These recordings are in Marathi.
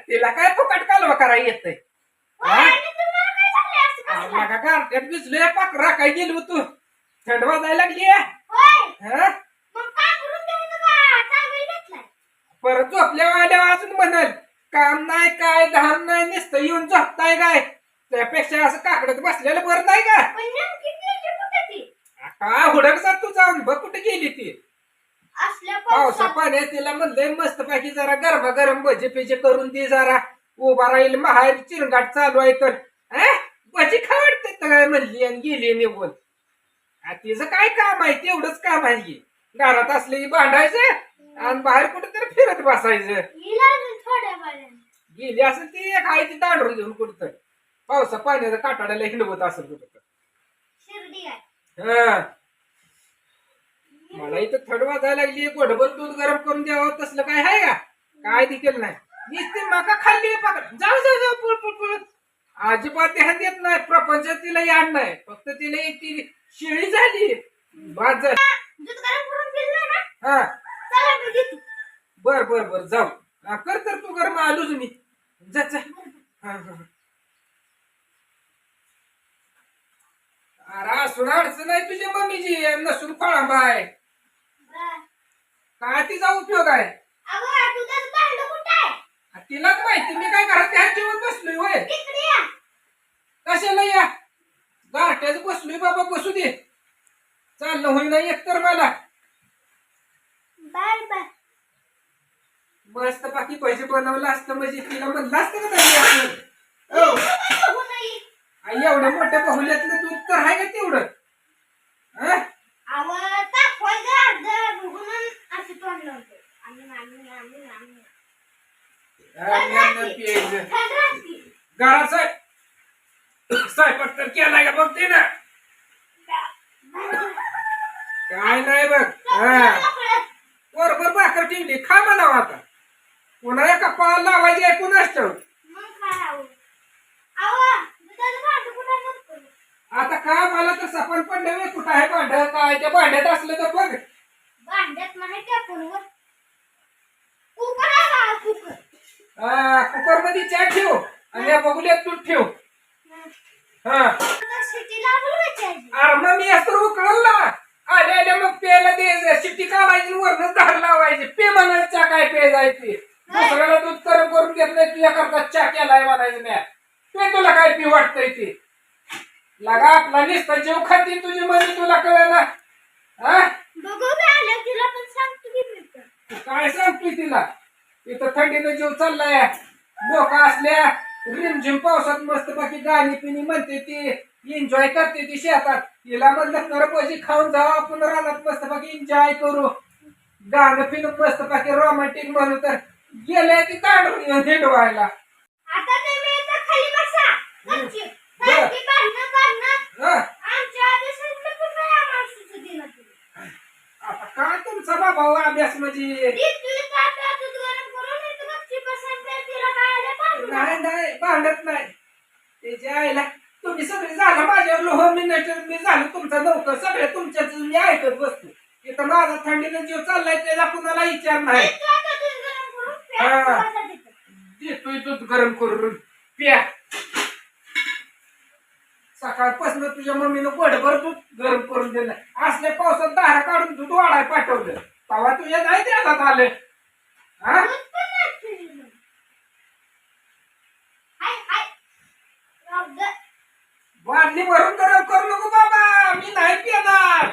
तिला काय फुकट कालवा हा? काय असं कसलं? मला गारट्यात भिजलोय पाक राखाय गेलो तू थंड वाजायला लागली हा? काय. परत झोपल्या आल्यावर अजून म्हणाल काम नाही काय धाम नाही नुसतं येऊन झोपताय काय त्यापेक्षा असं काकडत बसलेलं बरं नाही का? काय हुडक जात तू जाऊन बघ कुठे गेली ती असल्या पावसा पावसात पाण्यात तिला म्हणलंय मस्त पैकी जरा गरमा गरम भजे पिजे करून दे जरा उभा राहील महार चिरंगाट चालू आहे तर अं? भजी खावडते तर काय म्हणली आणि गेली निघून आ, तिचं काय काम आहे तेवढंच काम आहे की. घरात असले की भांडायचं आणि बाहेर कुठेतरी फिरत बसायचं हिला अजून थोड्या वेळाने. गेली असेल ती एक आहे ती दांडून घेऊन कुठं पावसा पाण्याचं काटाड्याला हिंडवत असेल कुठं शिर्डी आहे. हा मला इथं थंड वाजायला लागली गोडभर दूध गरम करून द्यावं तसलं काय आहे का? काय देखील नाही. नुसती माका खाल्ली पाक जाऊ जाऊ जाऊ पुळ पुळ पुळ. अजिबात ध्यान देत नाही. प्रपंचात तिला याड नाही. फक्त तिला एक ती शिळी झाली. बाद झाली. दूध गरम करून पिलं ना? हा. चला मी देते. बर बर बर जाऊ. हा, कर तर तू गरम आलोच मी. जा जा. हा, हा. अरे असून अडचण आहे तुझ्या मम्मीची. नसून फळांबा आहे. काय तिचा उपयोग आहे? तिलाच माहिती. मी काय घरात ध्यान जेवण बसलोय होय. कशाला या? गारट्याच बसलोय बाबा बसू दे. चालणं होईना एक तर मला. मस्त बाकी पैसे बनवलं असतं म्हणजे तिला म्हणलं असतं का. आई, एवढ्या मोठ्या बहुल्यातलं दूध तर आहे का तेवढं हा? अहो, तापवायचं अर्धं बघून असं तोंड लावते. आम्ही, आम्ही, आम्ही, आम्ही. आणि अन्न प्यायचं. थंड राहते. घरात साहेब स्वयंपाक तर केलाय का बघते ना काय नाही बघ. बरोबर भाकर ठेवली खा म्हणावं आता. पुन्हा एका पाळा लावायची आहे कुणाच ठेव. काय आता का मला तर सपन पण नव्हे कुठं आहे भांड? काय त्या भांड्यात असलं तर बघ. भांड्यात नाही त्या फोनवर. कुकरमध्ये चहा ठेव आणि या बघुल्यात तूप ठेव. हा. अरे मग मी असं उकळल. ना आल्या आल्या मग प्यायला दे शिट्टी काढायची वरण धार लावायची. पे म्हणायचं चहा काय पे जायची दुसऱ्याला दूध गरम करून घेतलंय तुझ्या करता चहा केलाय म्हणायचं नाही ते तुला काय पी वाटतंय ते? लगा आपला निसता जेव खाती तुझी मम्मी तुला कळलं ना हा? बघू मी आलं तिला पण सांग काय सांगतोय तिला इथं थंडीनं जीव चाललाय बोका असल्या रिमझिम पावसात मस्त बाकी गाणी पिणी म्हणते ती एन्जॉय करते ती शेतात तिला म्हणलं तर पैसे खाऊन जाऊ आपण रानात मस्त बाकी एन्जॉय करू गाणं पिणं मस्त बाकी रोमॅन्टिक म्हणू तर गेले ती येऊन हिंडवायला आता तुम्ही इथं खाली बसा गपचूप. बरं. सारखी भांडणं काढणं. हं? आमच्या काय आलं भांडू नका. नाही नाही भांडत नाही त्याच्या आईला तुम्ही सगळे झालं माझ्यावर लोह मी नटर मी झालं तुमचा नौकर सगळे तुमच्याच मी ऐकत बसतो इथं माझा थंडीनं जीव चाललाय त्याला कुणाला विचार नाही. हा. देतोय दूध गरम करून प्या सकाळपासून तुझ्या मम्मीनं गोडभर दूध गरम करून दिलं. असल्या पावसात दारा काढून दूध वाढाय पाठवलं. तेव्हा तुझ्या नाही द्यायला आलं. हा? बादली भरून गरम करू नको बाबा मी नाही पिणार.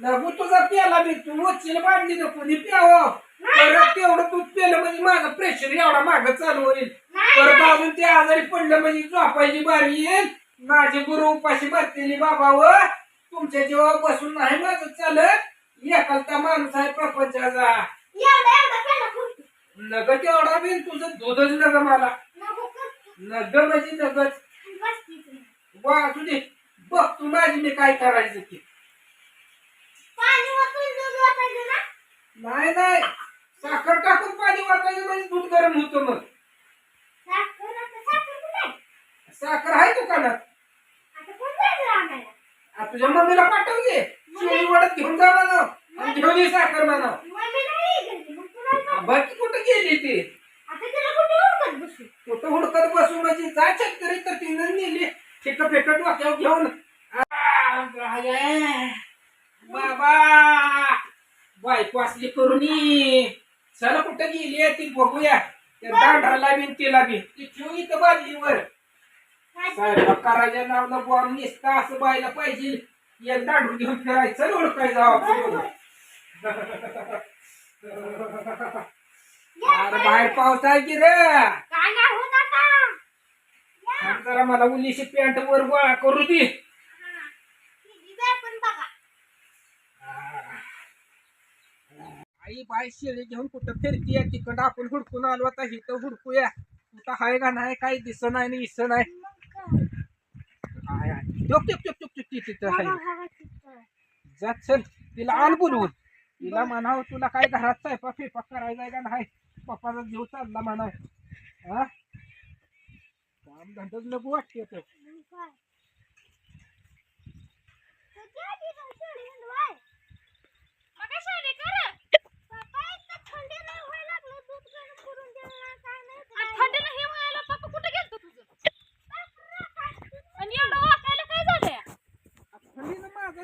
नगू तुझा प्याला मी तू वच्चीला बांधली नको नी प्यावं? परत तेवढं दूध पेलं म्हणजे माझं प्रेशर एवढा माग चालू होईल. परत अजून ते आजारी पडलं म्हणजे झोपायची बारी येईल. माझे गुरु उपाशी बसलेली बाबा व तुमच्या जेव्हा बसून नाही माझं चालत. एकालता माणूस आहे प्रपंचाचा. नग तेवढा बिन तुझं दूधच नग मला. नग म्हणजे नगच. वा तुझे बघ तू माझी मी काय करायचं ते. नाही नाही. साखर टाकून पाणी वाटायचं म्हणजे दूध गरम होतं मग. साखर आहे? दुकानात. आ, तुझ्या मम्मीला पाठव घे शेळी वडत घेऊन जा आणि घेऊन ये साखर म्हणा. मम्मी नाही घरी. मग कुणाला बाकी कुठं गेली ती? कुठे हुडकत बसू? म्हणजे जा शेतकरी तर तिनं नेली ठेक फेकट वाक्यावर घेऊन. आ. बाबा बायको असली करून ये. चला कुठं गेली आहे ती बघूया. त्या दांडराला बी तिला बी ती ठेवू इथं बाजलीवर करायच्या नावनं बॉम्ब निसता असं बायला पाहिजे. एक दांडून घेऊन फिरायचं ओळखाय जावं अरे बाहेर पाऊस आहे की रे? काय नाही होत आता. थांब जरा मला उलीशी पॅन्ट वर गोळा करू दे तिची बॅग पण बघा आई बाय शेळी घेऊन कुठं फिरतीये? तिकडं आपण हुडकून आलो आता इथं हुडकूया. कुठं हाय का नाही काही दिस नाही आणि इस नाही. काय? टोक, टोक, टोक, टोक, टोक, तिथं हाय. जा चल. तिला आल बोलवून. तिला म्हणावं तुला काय घरात स्वयंपाक फिरपाक करायचा आहे का नाही? पप्पाचा जीव चालला म्हणाव. हा? काम धंदाच नको वाटते तर मग काय? कधी आली गं शेळी हिंडवाय? पप्पा, इतकं थंडी नाही व्हायला लागलं, दूध गरम करून देऊ ना, काय नाही, काय नाही. थंडीला हे व्हायला पप्पा कुठे गेलतो तुझं बापरे, काय? आणि एवढं वाकायला काय झालंय थंडीनं माझा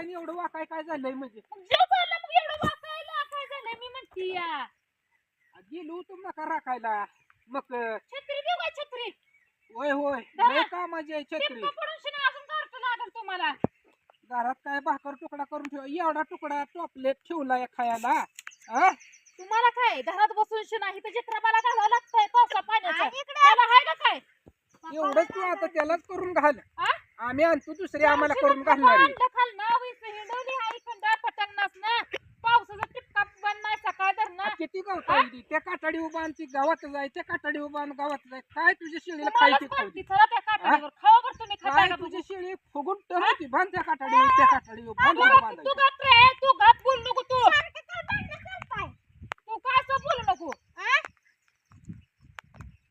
आणि एवढं वाकाय काय झालंय म्हणजे? मग एवढं वाकायला काय झालंय? मी म्हणती या. गेलो होतो नका राखायला. मग छत्री देऊ छत्री? होय होय. दादा, लय कामाची आहे छत्री. टिप्पा पडून शिना अजून करतो लागल तुम्हाला. घरात काय भाकर तुकडा करून ठेव. एवढा तुकडा टॉपलेट ठेवलाय खायला. हा तुम्हाला काय घरात बसून शिना इथं चित्रपाला घालावं लागतंय पावसा पाण्याचं आणि इकडं- त्याला हाय का काय? एवढंच तू आता त्यालाच करून घाल. हा? आम्ही आणतो दुसरी आम्हाला करून घालणार आहे. आणलं खंडा किती गावता येईल त्या काटाडी उभा आणि ती गावात जाय त्या काटाडी उभा आणि गावात जाय. काय तुझ्या शेळीला खायची खाता काय का तुझी. शेळी फुगून टरती बांध त्या काटाडी त्या काटाडी बांध बांधायची?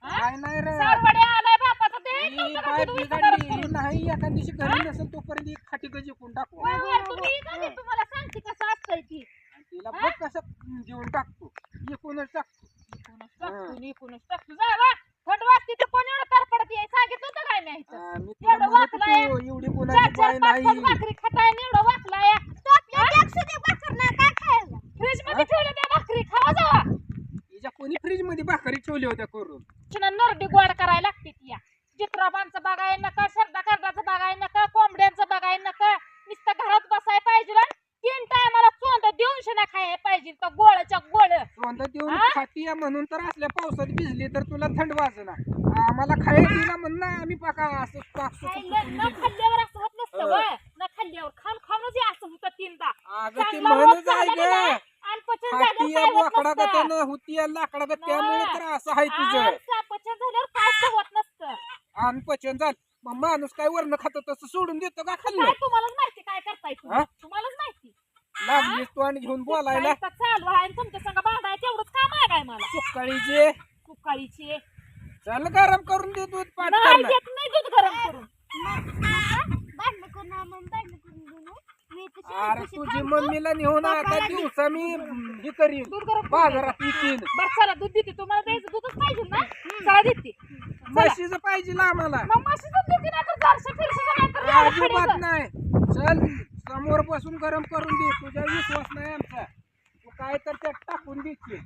काय नाही रे. ते बिघडली नाही एका दिवशी घरी नसेल तोपर्यंत ही खाटी गजी कोण टाकू. वर- वर तुम्ही का नाही तुम्हाला सांगते कसं असतंय ती. आणि तिला बघ कसं जेवण टाकतो. एकूणच टाकतो. इकूनच टाकतो इकूनच टाकतो. जा वा. थंड वाजते तर कोण एवढं तरपडत आहे सांगितलं काय नाही इथं? आ, मी तुला एवढं म्हणत वाकलाय. होतो, एवढी चार कोणाची चार बाय पाच पाच नाही. भाकरी आणि एवढं वाकलाय तो आपल्या बॅगसुद्धा भाकर नाही, काय खायला? फ्रीजमध्ये ठेवल्या त्या भाकरी खावा जावा हिच्या कोणी फ्रीजमध्ये भाकरी ठेवली होत्या करून चिना नरडी गोड करायला लागते ती या चित्राबांचं बघाय नका शरदा करडाचं बघाय नका कोंबड्यांचं बघाय नका नुसतं घरात बसाय पाहिजे आणि तीन टायमाला चोंद देऊन शिना खायला पाहिजे तर गोळच्या गोळ सोंदा देऊन खातीया म्हणून तर असल्या पावसात भिजली तर तुला थंड वाजना आम्हाला खायला दिला म्हणणं आम्ही पाका असं पाक सुकून खायला सुकून न दिली. खाल्ल्यावर असं होत नसतं न खाल्ल्यावर खाऊन खाऊनच हे असं होतं तीनदा. अगं ते चांगला म्हणच रोज आहे झाला ना, ग आणि पचन झाल्यावर खातीया काय होत बोकडा नसतं. गत होतीया लाकडा गत त्यामुळे तर असं आहे तुझं. पचन झाल्यावर काय होत नसतं. आणि पचन झाल मग माणूस काय वरण खातो तसं सोडून देतो का खाल्लं? काय तुम्हालाच माहिती काय करताय तुम्ही? हा? लागलीस तू आणि घेऊन बोलायला. तर चालू आहे आणि तुमच्या संग बांधाय तेवढंच काम आहे काय मला? सुकाळीचे. कुकाळीचे चल गरम करून दे दूध पाठ नाही करणं. देत नाही दूध गरम करून. आम्हाला. मी इथं अरे तुझी थांबतो. मम्मीला नेऊन आता दिवसा मी हे करीन. दूध गरम करून बाजारात विकीन. बरं चला दूध देते. तुम्हाला द्यायचं दूधच पाहिजे ना? चला देते. चला. म्हशीचं पाहिजे आम्हाला. मग दूध देते ना तर जारशे फिरशे नाही तर एवढं अजिबात खडीचं. नाही. चल समोर बसून गरम करून दे तुझा विश्वास नाही आमचा. तू काय तर त्यात टाकून देशील.